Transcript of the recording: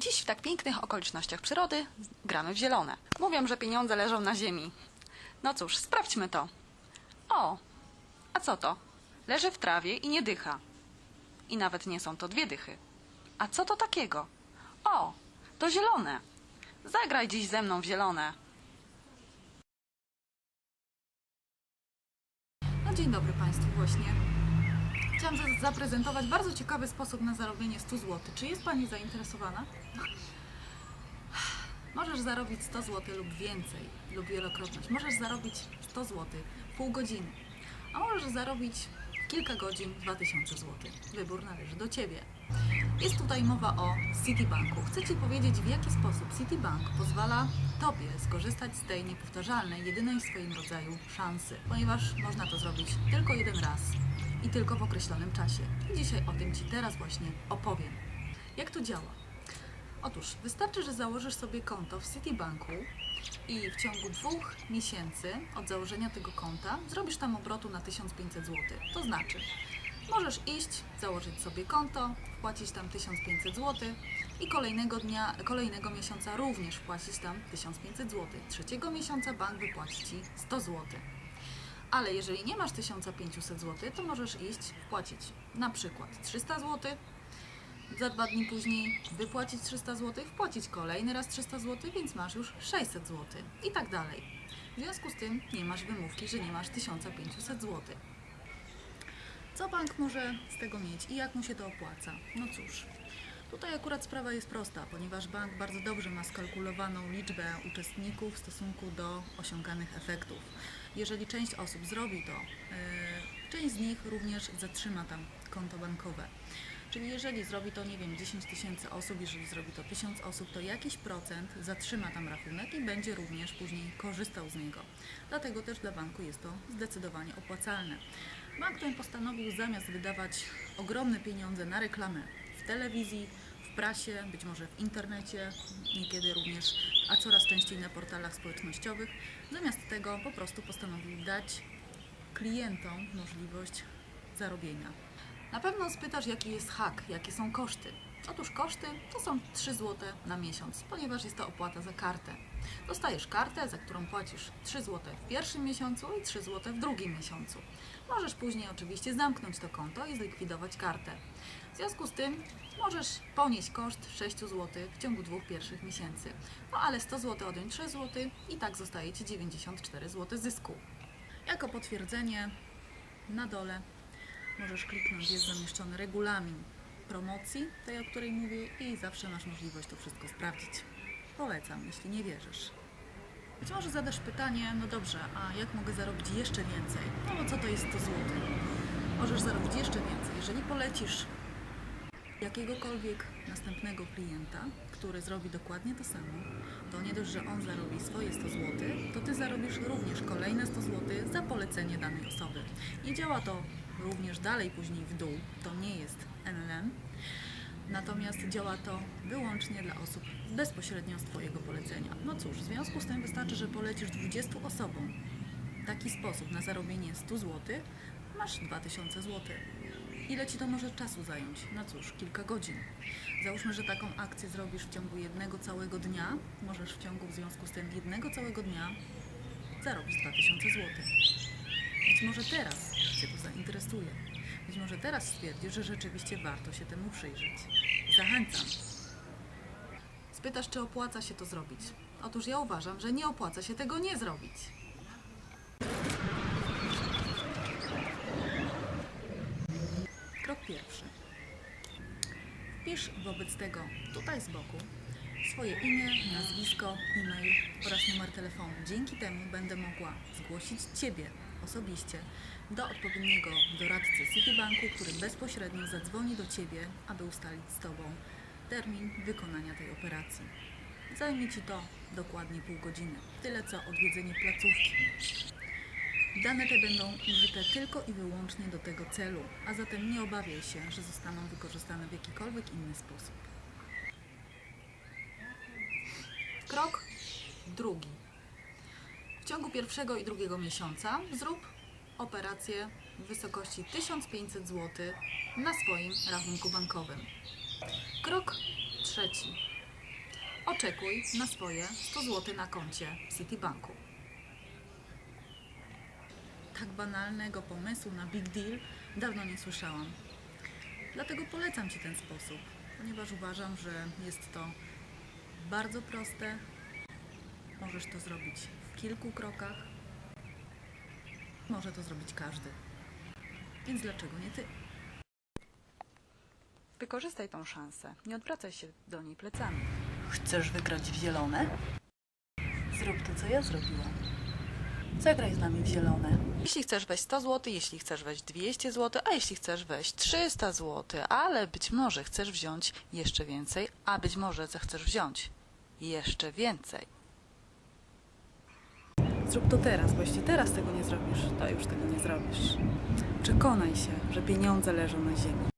Dziś w tak pięknych okolicznościach przyrody gramy w zielone. Mówią, że pieniądze leżą na ziemi. No cóż, sprawdźmy to. O, a co to? Leży w trawie i nie dycha. I nawet nie są to dwie dychy. A co to takiego? O, to zielone. Zagraj dziś ze mną w zielone. No dzień dobry Państwu właśnie. Chciałam za- zaprezentować bardzo ciekawy sposób na zarobienie 100 zł. Czy jest Pani zainteresowana? Możesz zarobić 100 zł lub więcej, lub wielokrotność. Możesz zarobić 100 zł pół godziny, a możesz zarobić kilka godzin 2000 zł. Wybór należy do Ciebie. Jest tutaj mowa o Citibanku. Chcę Ci powiedzieć, w jaki sposób Citibank pozwala Tobie skorzystać z tej niepowtarzalnej, jedynej w swoim rodzaju szansy, ponieważ można to zrobić tylko jeden raz i tylko w określonym czasie. I dzisiaj o tym Ci teraz właśnie opowiem. Jak to działa? Otóż wystarczy, że założysz sobie konto w Citibanku i w ciągu dwóch miesięcy od założenia tego konta zrobisz tam obrotu na 1500 zł. To znaczy, możesz iść, założyć sobie konto, wpłacić tam 1500 zł i kolejnego dnia, kolejnego miesiąca również wpłacić tam 1500 zł. Trzeciego miesiąca bank wypłaci Ci 100 zł. Ale jeżeli nie masz 1500 zł, to możesz iść wpłacić na przykład 300 zł, za dwa dni później wypłacić 300 zł, wpłacić kolejny raz 300 zł, więc masz już 600 zł i tak dalej. W związku z tym nie masz wymówki, że nie masz 1500 zł. Co bank może z tego mieć i jak mu się to opłaca? No cóż, tutaj akurat sprawa jest prosta, ponieważ bank bardzo dobrze ma skalkulowaną liczbę uczestników w stosunku do osiąganych efektów. Jeżeli część osób zrobi to, yy, część z nich również zatrzyma tam konto bankowe. Czyli jeżeli zrobi to, nie wiem, 10 tysięcy osób, jeżeli zrobi to 1000 osób, to jakiś procent zatrzyma tam rachunek i będzie również później korzystał z niego. Dlatego też dla banku jest to zdecydowanie opłacalne. Bank ten postanowił zamiast wydawać ogromne pieniądze na reklamę w telewizji, w prasie, być może w internecie, niekiedy również, a coraz częściej na portalach społecznościowych, zamiast tego po prostu postanowił dać klientom możliwość zarobienia. Na pewno spytasz, jaki jest hak, jakie są koszty. Otóż koszty to są 3 zł na miesiąc, ponieważ jest to opłata za kartę. Dostajesz kartę, za którą płacisz 3 zł w pierwszym miesiącu i 3 zł w drugim miesiącu. Możesz później oczywiście zamknąć to konto i zlikwidować kartę. W związku z tym możesz ponieść koszt 6 zł w ciągu dwóch pierwszych miesięcy. No ale 100 zł odjąć 3 zł i tak zostaje Ci 94 zł zysku. Jako potwierdzenie na dole możesz kliknąć, jest zamieszczony regulamin promocji, tej o której mówię i zawsze masz możliwość to wszystko sprawdzić. Polecam, jeśli nie wierzysz. Być może zadasz pytanie, no dobrze, a jak mogę zarobić jeszcze więcej? No bo co to jest 100 zł? Możesz zarobić jeszcze więcej, jeżeli polecisz jakiegokolwiek następnego klienta, który zrobi dokładnie to samo, to nie dość, że on zarobi swoje 100 zł, to ty zarobisz również kolejne 100 zł za polecenie danej osoby. I działa to również dalej później w dół, to nie jest natomiast działa to wyłącznie dla osób bezpośrednio z Twojego polecenia. No cóż, w związku z tym wystarczy, że polecisz 20 osobom taki sposób na zarobienie 100 zł, masz 2000 zł. Ile Ci to może czasu zająć? No cóż, kilka godzin. Załóżmy, że taką akcję zrobisz w ciągu jednego całego dnia. Możesz w ciągu w związku z tym jednego całego dnia zarobić 2000 zł. Być może teraz Cię to zainteresuje. Być może teraz stwierdzisz, że rzeczywiście warto się temu przyjrzeć. Zachęcam. Spytasz, czy opłaca się to zrobić? Otóż ja uważam, że nie opłaca się tego nie zrobić. Krok pierwszy. Wpisz wobec tego tutaj z boku swoje imię, nazwisko, e-mail oraz numer telefonu. Dzięki temu będę mogła zgłosić Ciebie osobiście do odpowiedniego doradcy Citibanku, który bezpośrednio zadzwoni do Ciebie, aby ustalić z Tobą termin wykonania tej operacji. Zajmie Ci to dokładnie pół godziny. Tyle co odwiedzenie placówki. Dane te będą użyte tylko i wyłącznie do tego celu, a zatem nie obawiaj się, że zostaną wykorzystane w jakikolwiek inny sposób. Krok drugi. W ciągu pierwszego i drugiego miesiąca zrób operację w wysokości 1500 zł na swoim rachunku bankowym. Krok trzeci. oczekuj na swoje 100 zł na koncie Citibanku. Tak banalnego pomysłu na big deal dawno nie słyszałam. Dlatego polecam Ci ten sposób, ponieważ uważam, że jest to bardzo proste. Możesz to zrobić w kilku krokach. Może to zrobić każdy. Więc dlaczego nie Ty? Wykorzystaj tą szansę. Nie odwracaj się do niej plecami. Chcesz wygrać w zielone? Zrób to, co ja zrobiłam. Zagraj z nami w zielone. Jeśli chcesz wejść 100 zł, jeśli chcesz wejść 200 zł, a jeśli chcesz wejść 300 zł, ale być może chcesz wziąć jeszcze więcej, a być może zechcesz wziąć jeszcze więcej. Zrób to teraz, bo jeśli teraz tego nie zrobisz, to już tego nie zrobisz. Przekonaj się, że pieniądze leżą na ziemi.